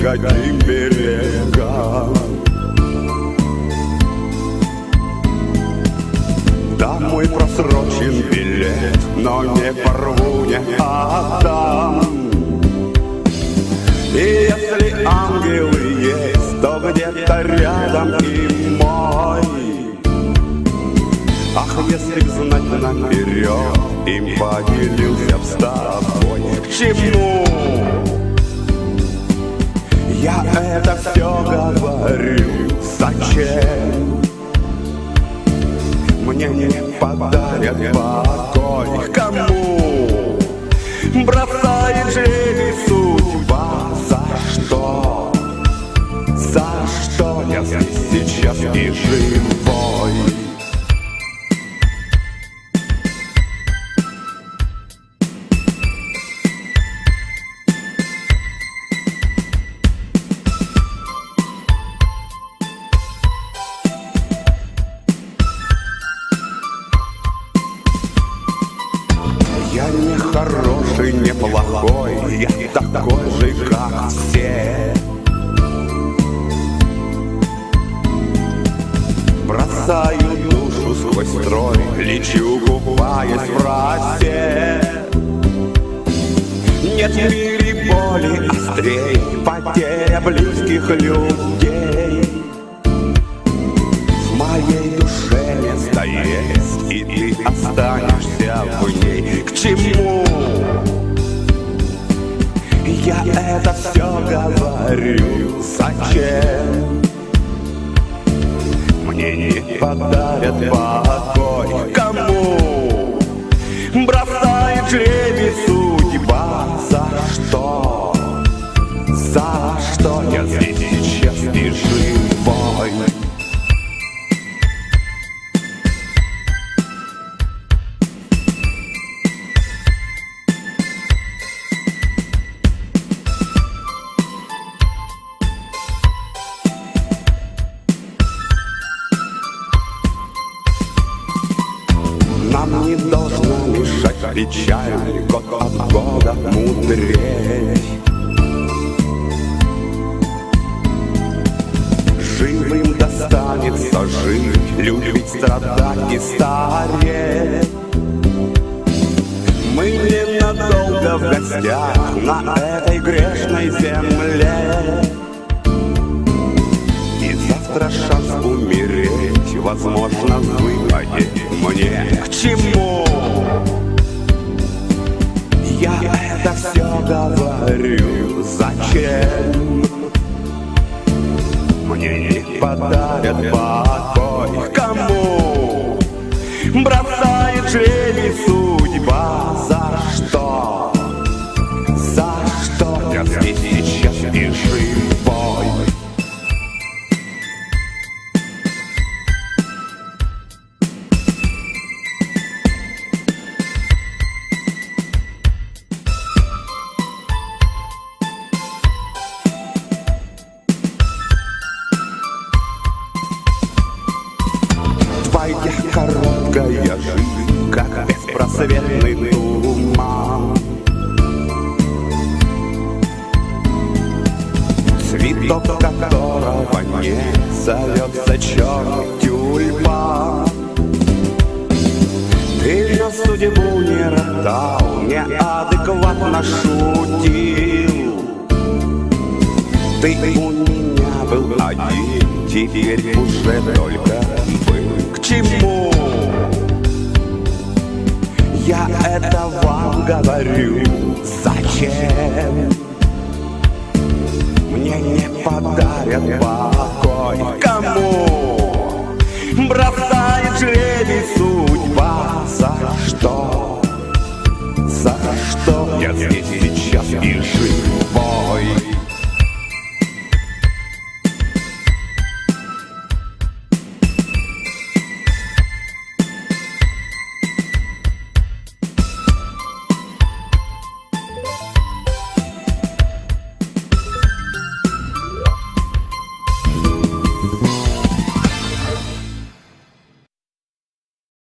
никаким берегам Да, мой просрочен билет, но не порву, не отдам. И если ангелы есть, то где-то рядом и мой. Ах, если б знать наперед, им поделился б с тобой. К чему? Все говорю, зачем? Мне не подарят покой Кому? Бросает хороший, не плохой, я такой же, как все. Бросаю душу сквозь строй, лечу, купаясь в росе. Нет в мире боли острей, потеря близких людей. В моей душе место есть, и ты останешься в ней. К чему? Это все говорю, зачем? Мне не подарят покой. Кому? Бросает жребий печаль Год от года мудрее Живым достанется жить Любить, страдать и стареть. Мы ненадолго в гостях На этой грешной Зачем? Мне не подарят покой Кому? Бросает Твоя короткая жизнь, как беспросветный туман. Цветок которого не зовется черный тюльпан. Ты на судьбу не ротал, неадекватно шутил. Ты у меня был один, теперь уже только был. К чему? Я это вам говорю, зачем? Мне не подарят покой. Кому?